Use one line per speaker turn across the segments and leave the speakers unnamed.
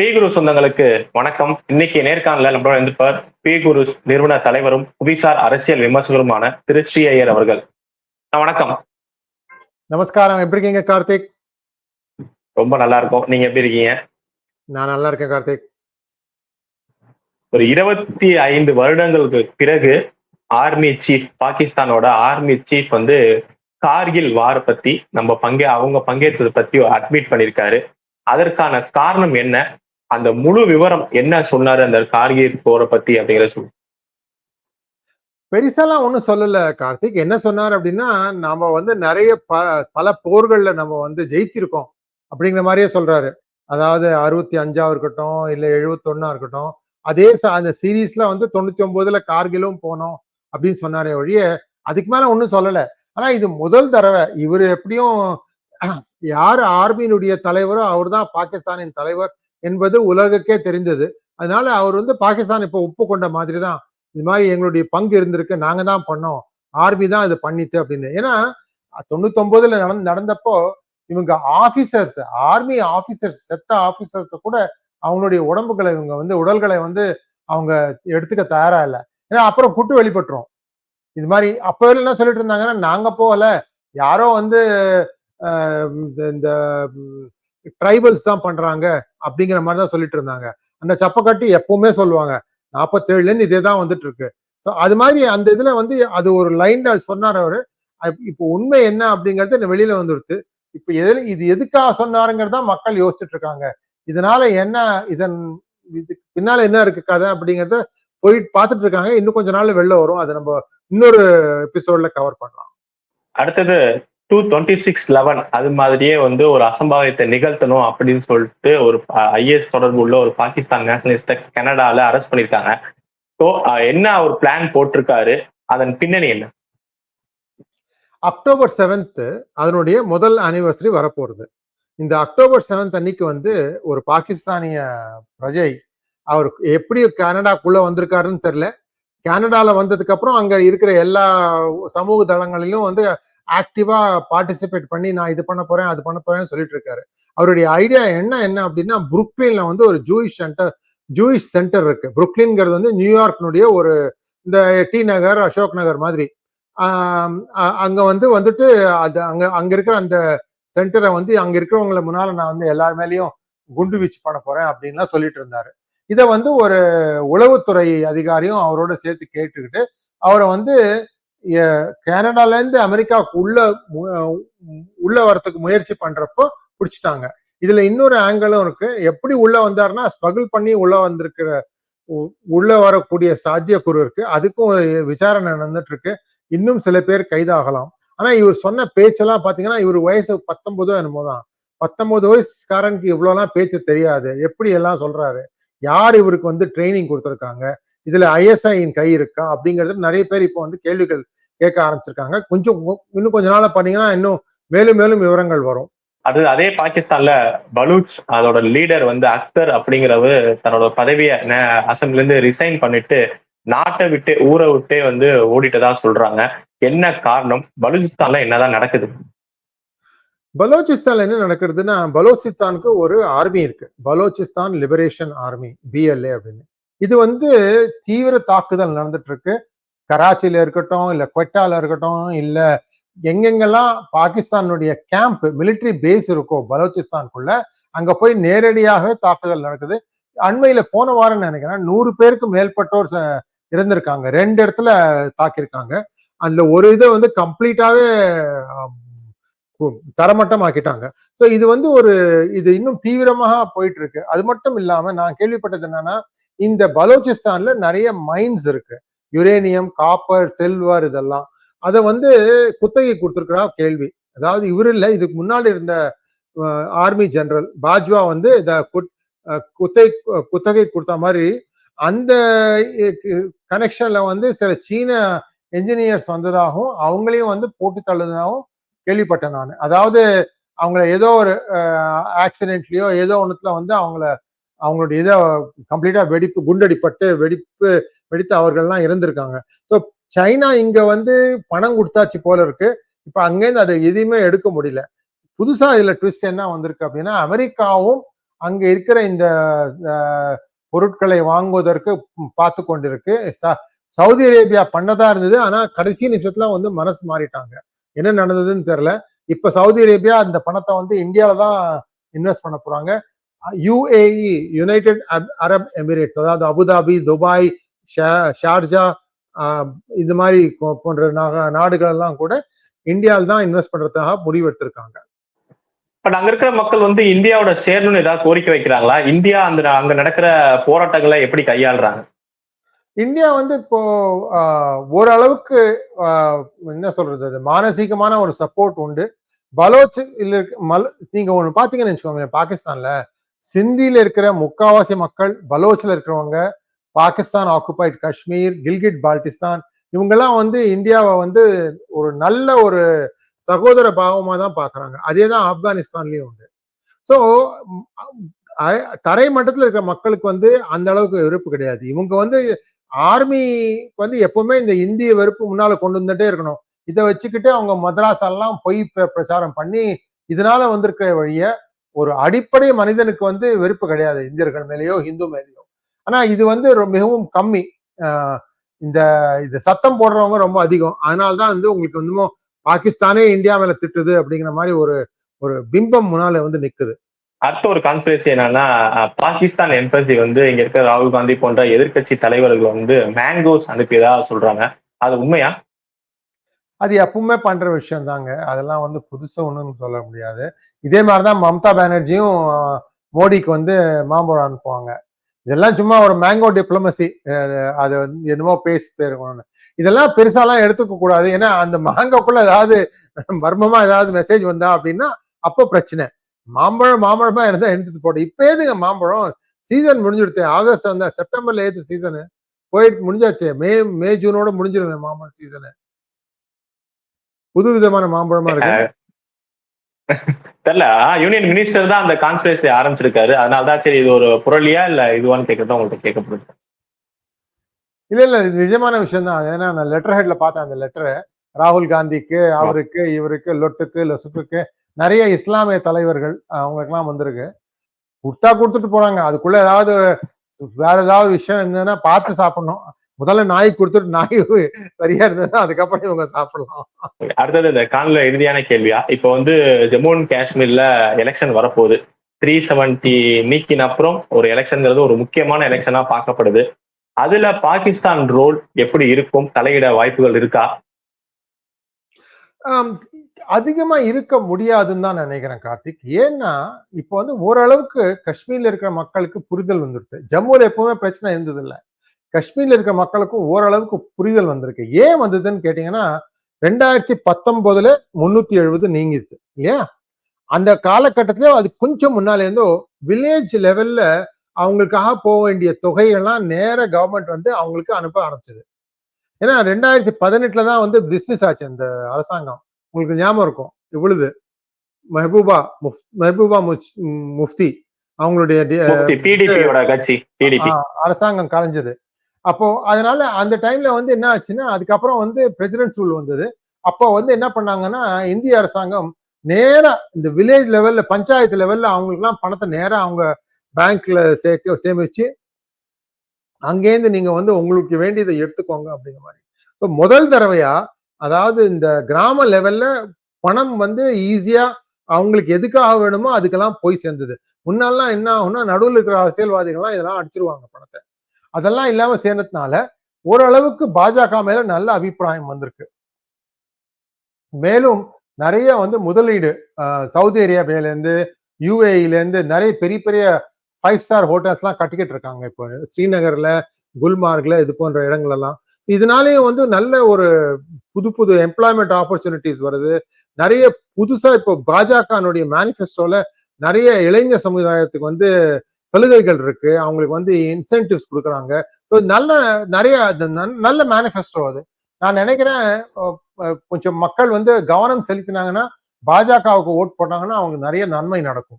குரு சொந்தங்களுக்கு வணக்கம். இன்னைக்கு நேர்காணல நம்மளோட இருந்திருப்பார் குரு நிறுவன தலைவரும் புவிசார் அரசியல் விமர்சகருமான திரு ஸ்ரீ ஐயர் அவர்கள். வணக்கம்.
நமஸ்காரம். எப்படி இருக்கீங்க கார்த்திக்?
ரொம்ப நல்லா இருக்கும். நீங்க எப்படி இருக்கீங்க?
நான் நல்லா இருக்கேன் கார்த்திக்.
ஒரு இருபத்தி ஐந்து வருடங்களுக்கு பிறகு ஆர்மி சீஃப் பாகிஸ்தானோட ஆர்மி சீஃப் வந்து கார்கில் வார் பத்தி நம்ம பங்கே அவங்க பங்கேற்றதை பத்தி அட்மிட் பண்ணியிருக்காரு. அதற்கான காரணம் என்ன? அந்த முழு விவரம் என்ன சொன்னாரு? அந்த கார்கில் போரை பத்தி அப்படிங்கிற சொல்லு.
பெருசாலாம் ஒன்றும் சொல்லல கார்த்திக். என்ன சொன்னார் அப்படின்னா நாம வந்து நிறைய ப பல போர்கள்ல நம்ம வந்து ஜெயித்திருக்கோம் அப்படிங்கிற மாதிரியே சொல்றாரு. அதாவது அறுபத்தி அஞ்சா இருக்கட்டும் இல்ல எழுபத்தொன்னா இருக்கட்டும் அதே ச- அந்த சீரீஸ்ல வந்து தொண்ணூத்தி ஒன்பதுல கார்கிலும் போனோம் அப்படின்னு சொன்னாரே ஒழிய அதுக்கு மேல ஒன்றும் சொல்லல. ஆனா இது முதல் தடவை. இவர் எப்படியும் யார் ஆர்மியினுடைய தலைவரோ அவர் தான் பாகிஸ்தானின் தலைவர். என்பது உலகக்கே தெரிந்தது. அதனால அவர் வந்து பாகிஸ்தான் இப்ப ஒப்புக்கொண்ட மாதிரி தான் இது மாதிரி எங்களுடைய பங்கு இருந்திருக்கு. நாங்க தான் பண்ணோம். ஆர்மி தான் இது பண்ணித்து அப்படின்னு. ஏன்னா தொண்ணூத்தொன்பதுல நடந் நடந்து நடந்தப்போ இவங்க ஆபீசர்ஸ் ஆர்மி ஆபீசர்ஸ் செத்த ஆபீசர்ஸ் கூட அவங்களுடைய உடம்புகளை இவங்க வந்து உடல்களை வந்து அவங்க எடுத்துக்க தயாரா இல்லை. ஏன்னா அப்புறம் குட்டு வெளிப்பட்டுரும். இது மாதிரி அப்போ என்ன சொல்லிட்டு இருந்தாங்கன்னா நாங்க போகல. யாரோ வந்து இந்த- இந்த ட்ரைபல்ஸ் தான் பண்றாங்க அப்படிங்கிற மாதிரி தான் சொல்லிட்டு இருந்தாங்க. அந்த சப்பக்கட்டி எப்பவுமே சொல்லுவாங்க. நாற்பத்தேழுல இருந்து இதே தான் வந்துட்டு இருக்கு ஸோ அது மாதிரி அந்த இதுல வந்து அது ஒரு லைன் சொன்னார் அவரு. இப்போ உண்மை என்ன அப்படிங்கறது இந்த வெளியில வந்துருது இப்போ எது இது எதுக்காக சொன்னாருங்கிறதா மக்கள் யோசிச்சுட்டு இருக்காங்க. இதனால என்ன இதன் இதுக்கு பின்னால என்ன இருக்கு கதை அப்படிங்கறத போயிட்டு பார்த்துட்டு இருக்காங்க. இன்னும் கொஞ்ச நாள் வெளில வரும். அதை நம்ம இன்னொரு எபிசோட்ல கவர் பண்ணலாம்.
அடுத்தது டூ டுவெண்ட்டி சிக்ஸ் லெவன் அது மாதிரியே வந்து ஒரு அசம்பாவிதத்தை நிகழ்த்தணும் அப்படின்னு சொல்லிட்டு ஒரு ஐஏஎஸ் தொடர்பு உள்ள ஒரு பாகிஸ்தான் நேஷனலிஸ்டை கனடால அரெஸ்ட் பண்ணியிருக்காங்க ஸோ என்ன அவர் பிளான் போட்டிருக்காரு? அதன் பின்னணி என்ன?
அக்டோபர் செவன்த்து அதனுடைய முதல் அனிவர்சரி வரப்போகுது இந்த அக்டோபர் செவன்த் அன்னைக்கு வந்து ஒரு பாகிஸ்தானிய பிரஜை அவர் எப்படி கனடாக்குள்ள வந்திருக்காருன்னு தெரியல. கனடால வந்ததுக்கு அப்புறம் அங்க இருக்கிற எல்லா சமூக தளங்களிலும் வந்து ஆக்டிவா பார்ட்டிசிபேட் பண்ணி நான் இது பண்ண போறேன் அது பண்ண போறேன்னு சொல்லிட்டு இருக்காரு. அவருடைய ஐடியா என்ன என்ன அப்படின்னா புருக்லின்ல வந்து ஒரு ஜூயிஷ் சென்டர் ஜூயிஷ் சென்டர் இருக்கு. புருக்லின்ங்கிறது வந்து நியூயார்க்னுடைய ஒரு இந்த டி நகர் அசோக் நகர் மாதிரி. அங்கே அங்க வந்து வந்துட்டு அது அங்க அங்க இருக்கிற அந்த சென்டரை வந்து அங்க இருக்கிறவங்கள முன்னால நான் வந்து எல்லார் மேலேயும் குண்டு வீச்சு பண்ண போறேன் அப்படின்லாம் சொல்லிட்டு இருந்தாரு. இதை வந்து ஒரு உளவுத்துறை அதிகாரியும் அவரோட சேர்த்து கேட்டுக்கிட்டு அவரை வந்து கனடாலேருந்து அமெரிக்காவுக்கு உள்ள உள்ள வரத்துக்கு முயற்சி பண்றப்போ பிடிச்சிட்டாங்க. இதுல இன்னொரு ஆங்கிளும் இருக்கு. எப்படி உள்ள வந்தாருன்னா ஸ்மகிள் பண்ணி உள்ள வந்திருக்கிற உ- உள்ள வரக்கூடிய சாத்தியக்குறு இருக்கு. அதுக்கும் விசாரணை நடந்துட்டு இருக்கு இன்னும் சில பேர் கைதாகலாம். ஆனா இவர் சொன்ன பேச்செல்லாம் பாத்தீங்கன்னா இவர் வயசு பத்தொன்பதோ என்னமோ தான் பத்தொன்பது வயசுக்காரனுக்கு இவ்வளவுலாம் பேச்சு தெரியாது. எப்படி எல்லாம் சொல்றாரு? யார் இவருக்கு வந்து ட்ரைனிங் கொடுத்துருக்காங்க? இதுல ஐஎஸ்ஐயின் கை இருக்கா? அப்படிங்கிறது நிறைய பேர் இப்போ வந்து கேள்விகள் கேட்க ஆரம்பிச்சிருக்காங்க. கொஞ்சம் இன்னும் கொஞ்ச நாள்ல பண்ணீங்கன்னா இன்னும் மேலும் மேலும் விவரங்கள் வரும்.
அது அதே பாகிஸ்தான்ல பலூச் அதோட லீடர் வந்து அக்தர் அப்படிங்கிறவர் தன்னோட பதவியை அசம்பில இருந்து ரிசைன் பண்ணிட்டு நாட்டை விட்டு ஊரை விட்டே வந்து ஓடிட்டதா சொல்றாங்க. என்ன காரணம்? பலூச்சிஸ்தான்ல என்னதான் நடக்குது?
பலோச்சிஸ்தான்ல என்ன நடக்கிறதுன்னா பலோச்சிஸ்தானுக்கு ஒரு ஆர்மி இருக்கு. பலோச்சிஸ்தான் லிபரேஷன் ஆர்மி பிஎல்ஏ அப்படின்னு. இது வந்து தீவிர தாக்குதல் நடந்துட்டு இருக்கு கராச்சியில இருக்கட்டும் இல்ல கொட்டால இருக்கட்டும் இல்ல எங்கெங்கெல்லாம் பாகிஸ்தானுடைய கேம்ப் மிலிட்ரி பேஸ் இருக்கோ பலோச்சிஸ்தானுக்குள்ள அங்க போய் நேரடியாகவே தாக்குதல் நடக்குது. அண்மையில போன வாரம் நினைக்கிறேன் நூறு பேருக்கு மேற்பட்டோர் இருந்திருக்காங்க. ரெண்டு இடத்துல தாக்கியிருக்காங்க. அந்த ஒரு இதை வந்து கம்ப்ளீட்டாவே தரமட்டம் ஆக்கிட்டாங்க ஸோ இது வந்து ஒரு இது இன்னும் தீவிரமாக போயிட்டு இருக்கு அது மட்டும் இல்லாம நான் கேள்விப்பட்டது என்னன்னா இந்த பலோச்சிஸ்தான்ல நிறைய மைன்ஸ் இருக்கு. யுரேனியம் காப்பர் செல்வர் இதெல்லாம். அதை வந்து குத்தகை கொடுத்துருக்கிறா கேள்வி. அதாவது இவர் இல்லை இதுக்கு முன்னாடி இருந்த ஆர்மி ஜெனரல் பாஜ்வா வந்து இத குத்- குத்தகை குத்தகை கொடுத்த மாதிரி அந்த கனெக்ஷன்ல வந்து சில சீன என்ஜினியர்ஸ் வந்ததாகவும் அவங்களையும் வந்து போட்டு தள்ளுனதாகவும் கேள்விப்பட்டேன் நான். அதாவது அவங்கள ஏதோ ஒரு ஆக்சிடென்ட்லயோ ஏதோ ஒன்றுத்துல வந்து அவங்கள அவங்களுடைய இதை கம்ப்ளீட்டா வெடிப்பு குண்டடிப்பட்டு வெடிப்பு வெடித்து அவர்கள்லாம் இருந்திருக்காங்க. ஸோ சைனா இங்க வந்து பணம் கொடுத்தாச்சு போல இருக்கு. இப்ப அங்கேருந்து அதை எதையுமே எடுக்க முடியல. புதுசா இதுல ட்விஸ்ட் என்ன வந்திருக்கு அப்படின்னா அமெரிக்காவும் அங்க இருக்கிற இந்த பொருட்களை வாங்குவதற்கு பார்த்து கொண்டிருக்கு. ச- சவுதி அரேபியா பண்ணதா இருந்தது. ஆனா கடைசி நிமிஷத்துல வந்து மனசு மாறிட்டாங்க. என்ன நடந்ததுன்னு தெரியல. இப்ப சவுதி அரேபியா அந்த பணத்தை வந்து இந்தியால தான் இன்வெஸ்ட் பண்ண போறாங்க யுஏஇ யுனைடெட் அரப் எமிரேட்ஸ் அதாவது அபுதாபி துபாய் ஷார்ஜா ஆஹ், இது மாதிரி போன்ற நாடுகள் எல்லாம் கூட இந்தியாவில் தான் இன்வெஸ்ட் பண்றதுக்காக முடிவெடுத்திருக்காங்க.
பட் அங்க இருக்கிற மக்கள் வந்து இந்தியாவோட சேரணும்னு ஏதாவது கோரிக்கை வைக்கிறாங்களா? இந்தியா அந்த அங்க நடக்கிற போராட்டங்களை எப்படி கையாளுறாங்க?
இந்தியா வந்து இப்போ ஓரளவுக்கு என்ன சொல்றது அது மானசீகமான ஒரு சப்போர்ட் உண்டு. பலோச் இல்ல மல் நீங்க ஒன்று பாத்தீங்கன்னு வச்சுக்கோங்களேன் பாகிஸ்தான்ல சிந்தியில இருக்கிற முக்காவாசி மக்கள் பலோச்ல இருக்கிறவங்க பாகிஸ்தான் ஆக்குபைட் காஷ்மீர் கில்கிட் பால்டிஸ்தான் இவங்கெல்லாம் வந்து இந்தியாவை வந்து ஒரு நல்ல ஒரு சகோதர பாவமாக தான் பார்க்குறாங்க அதே தான் ஆப்கானிஸ்தான்லேயும் உண்டு. ஸோ தரை மட்டத்தில் இருக்கிற மக்களுக்கு வந்து அந்த அளவுக்கு வெறுப்பு கிடையாது. இவங்க வந்து ஆர்மி வந்து எப்பவுமே இந்த இந்திய வெறுப்பு முன்னால கொண்டு வந்துட்டே இருக்கணும். இதை வச்சுக்கிட்டு அவங்க மദ്രാஸெல்லாம் பொய் பிரச்சாரம் பண்ணி இதனால வந்திருக்கிற வழிய ஒரு அடிப்படை மனிதனுக்கு வந்து வெறுப்பு கிடையாது இந்தியர்கள் மேலேயோ ஹிந்து மேலேயோ. ஆனா இது வந்து மிகவும் கம்மி. இந்த இந்த இது சத்தம் போடுறவங்க ரொம்ப அதிகம். அதனால்தான் வந்து உங்களுக்கு வந்து பாகிஸ்தானே இந்தியா மேல திட்டுது அப்படிங்கிற மாதிரி ஒரு ஒரு பிம்பம் முன்னால வந்து நிக்குது.
அடுத்த ஒரு கான்ஸ்பிரசி என்னன்னா பாகிஸ்தான் எம்பசி வந்து இங்க இருக்க ராகுல் காந்தி போன்ற எதிர்க்கட்சி தலைவர்கள் வந்து மேங்கோஸ் அனுப்பியதா சொல்றாங்க. அது உண்மையா?
அது எப்பவுமே பண்ற விஷயம் தாங்க அதெல்லாம் வந்து புதுசா ஒண்ணுன்னு சொல்ல முடியாது. இதே மாதிரிதான் மம்தா பானர்ஜியும் மோடிக்கு வந்து மாம்பழம் அனுப்புவாங்க. இதெல்லாம் சும்மா ஒரு மேங்கோ டிப்ளமசி அது வந்து என்னமோ பேசி போயிருக்கணும்னு இதெல்லாம் பெருசாலாம் எடுத்துக்க கூடாது. ஏன்னா அந்த மாங்காக்குள்ள ஏதாவது மர்மமா ஏதாவது மெசேஜ் வந்தா அப்படின்னா அப்போ பிரச்சனை. மாம்பழம் மாம்பழமா இருந்தா எடுத்துட்டு போட்டு இப்ப ஏதுங்க மாம்பழம்? சீசன் முடிஞ்சிடுது ஆகஸ்ட் வந்தா செப்டம்பர்ல ஏது சீசனு போயிட்டு முடிஞ்சாச்சு. மே மே ஜூனோட முடிஞ்சிருங்க மாம்பழம் சீசனு புது விதமான மாம்பழமா இருக்கு.
தெரியல யூனியன் மினிஸ்டர் தான் அந்த கான்ஸ்பிரசி ஆரம்பிச்சிருக்காரு. அதனால தான் சரி இது ஒரு புரளியா இல்ல இதுவான்னு கேட்கறது உங்கள்கிட்ட கேட்கப்படுது
இல்ல இல்ல இது நிஜமான விஷயம் தான். ஏன்னா நான் லெட்டர் ஹெட்ல பார்த்தேன் அந்த லெட்டரை ராகுல் காந்திக்கு அவருக்கு இவருக்கு லொட்டுக்கு லொசுக்குக்கு நிறைய இஸ்லாமிய தலைவர்கள் அவங்களுக்கெல்லாம் வந்திருக்கு. கொடுத்தா கொடுத்துட்டு போறாங்க. அதுக்குள்ள ஏதாவது வேற ஏதாவது விஷயம் இருந்ததுன்னா பார்த்து சாப்பிடணும். முதல்ல நாய் கொடுத்துட்டு நாய் சரியா இருந்ததுன்னா அதுக்கப்புறம் இவங்க சாப்பிடலாம்.
அடுத்தது இந்த காணல இறுதியான கேள்வியா. இப்போ வந்து ஜம்மு அண்ட் காஷ்மீர்ல எலெக்ஷன் வரப்போகுது. த்ரீ செவன்டி நீக்கின அப்புறம் ஒரு எலெக்ஷன்ங்கிறது ஒரு முக்கியமான எலெக்ஷனா பார்க்கப்படுது. அதுல பாகிஸ்தான் ரோல் எப்படி இருக்கும்? தலையிட வாய்ப்புகள் இருக்கா?
அதிகமா இருக்க முடியாதுன்னு தான் நினைக்கிறேன் கார்த்திக். ஏன்னா இப்போ வந்து ஓரளவுக்கு காஷ்மீர்ல இருக்கிற மக்களுக்கு புரிதல் வந்துருக்கு. ஜம்முல எப்பவுமே பிரச்சனை இருந்தது இல்ல காஷ்மீர்ல இருக்கிற மக்களுக்கும் ஓரளவுக்கு புரிதல் வந்திருக்கு. ஏன் வந்ததுன்னு கேட்டீங்கன்னா ரெண்டாயிரத்தி பத்தொன்பதுல முன்னூத்தி எழுபது நீங்கிது இல்லையா? அந்த காலகட்டத்துல அது கொஞ்சம் முன்னால இருந்தோ வில்லேஜ் லெவல்ல அவங்களுக்காக போக வேண்டிய தொகையெல்லாம் நேர கவர்மெண்ட் வந்து அவங்களுக்கு அனுப்ப ஆரம்பிச்சது. ஏன்னா ரெண்டாயிரத்தி பதினெட்டுல தான் வந்து டிஸ்மிஸ் ஆச்சு அந்த அரசாங்கம். உங்களுக்கு ஞாபகம் இருக்கும். இவ்வளவு மெஹபூபா மெஹபூபா முஃப்தி அவங்களுடைய அரசாங்கம் கலைஞ்சது. அப்போ அதனால அந்த டைம்ல வந்து என்ன ஆச்சுன்னா அதுக்கப்புறம் வந்து பிரசிடென்ட் ரூல் வந்தது. அப்போ வந்து என்ன பண்ணாங்கன்னா இந்திய அரசாங்கம் நேரா இந்த வில்லேஜ் லெவல்ல பஞ்சாயத்து லெவல்ல அவங்களுக்குலாம் பணத்தை நேரா அவங்க பேங்க்ல சேர்க்க சேமிச்சு அங்கேருந்து நீங்க வந்து உங்களுக்கு வேண்டியதை எடுத்துக்கோங்க அப்படிங்கிற மாதிரி. இப்போ முதல் தடவையா அதாவது இந்த கிராம லெவல்ல பணம் வந்து ஈஸியா அவங்களுக்கு எதுக்காக வேணுமோ அதுக்கெல்லாம் போய் சேர்ந்தது. முன்னாலாம் என்ன ஆகும்னா நடுவில் இருக்கிற அரசியல்வாதிகள்லாம் இதெல்லாம் அடிச்சிருவாங்க பணத்தை. அதெல்லாம் இல்லாம சேர்ந்ததுனால ஓரளவுக்கு பாஜக மேல நல்ல அபிப்பிராயம் வந்திருக்கு. மேலும் நிறைய வந்து முதலீடு சவுதி அரேபியால இருந்து யூஏஇல இருந்து நிறைய பெரிய பெரிய ஃபைவ் ஸ்டார் ஹோட்டல்ஸ் எல்லாம் கட்டிக்கிட்டு இருக்காங்க. இப்போ ஸ்ரீநகர்ல குல்மார்க்ல இது போன்ற இடங்கள் எல்லாம் இதனாலேயும் வந்து நல்ல ஒரு புது புது எம்ப்ளாய்மெண்ட் ஆப்பர்ச்சுனிட்டிஸ் வருது. நிறைய புதுசா இப்போ பாஜகனுடைய மேனிஃபெஸ்டோல நிறைய இளைஞர் சமுதாயத்துக்கு வந்து சலுகைகள் இருக்கு. அவங்களுக்கு வந்து இன்சென்டிவ்ஸ் கொடுக்குறாங்க. ஸோ நல்ல நிறைய நல்- நல்ல மேனிஃபெஸ்டோ அது. நான் நினைக்கிறேன் கொஞ்சம் மக்கள் வந்து கவனம் செலுத்தினாங்கன்னா பாஜகவுக்கு ஓட் போட்டாங்கன்னா அவங்களுக்கு நிறைய நன்மை நடக்கும்.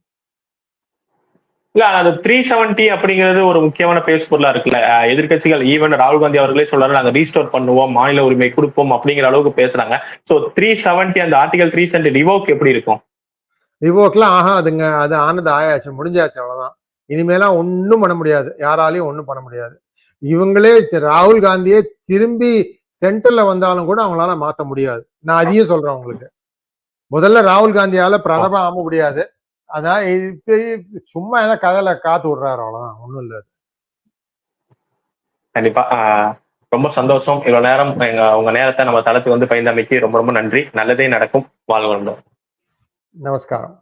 இல்ல அந்த த்ரீ செவன்டி அப்படிங்கிறது ஒரு முக்கியமான பேஸ் பொருளா இருக்குல்ல. எதிர்கட்சிகள் எதிர்க்கட்சிகள் ஈவன் ராகுல் காந்தி அவர்களே சொல்றாரு நாங்க ரீஸ்டோர் பண்ணுவோம் மாநில உரிமை கொடுப்போம் அப்படிங்கிற அளவுக்கு பேசுறாங்க. சோ த்ரீ செவன்டி அந்த ஆர்டிகல் த்ரீ செவன்டி ரிவோக் எப்படி இருக்கும்?
ரிவோக்லாம் அதுங்க அது ஆனது ஆயாச்சு முடிஞ்சாச்சு அவ்வளவுதான். இனிமேலாம் ஒன்றும் பண்ண முடியாது. யாராலையும் ஒன்றும் பண்ண முடியாது. இவங்களே ராகுல் காந்தியே திரும்பி சென்டர்ல வந்தாலும் கூட அவங்களால மாத்த முடியாது. நான் அதையும் சொல்றேன் உங்களுக்கு. முதல்ல ராகுல் காந்தியால பிரதமர் ஆக முடியாது. அதான் இப்ப சும்மா ஏதோ கதையில காத்து விடுறாரு அவ்வளவுதான். ஒண்ணும் இல்ல.
கண்டிப்பா. ரொம்ப சந்தோஷம். இவ்வளவு நேரம் எங்க உங்க நேரத்தை நம்ம தளத்துக்கு வந்து பயந்தமைக்கு ரொம்ப ரொம்ப நன்றி. நல்லதே நடக்கும். வாழ்வந்தோம்
நமஸ்காரம்.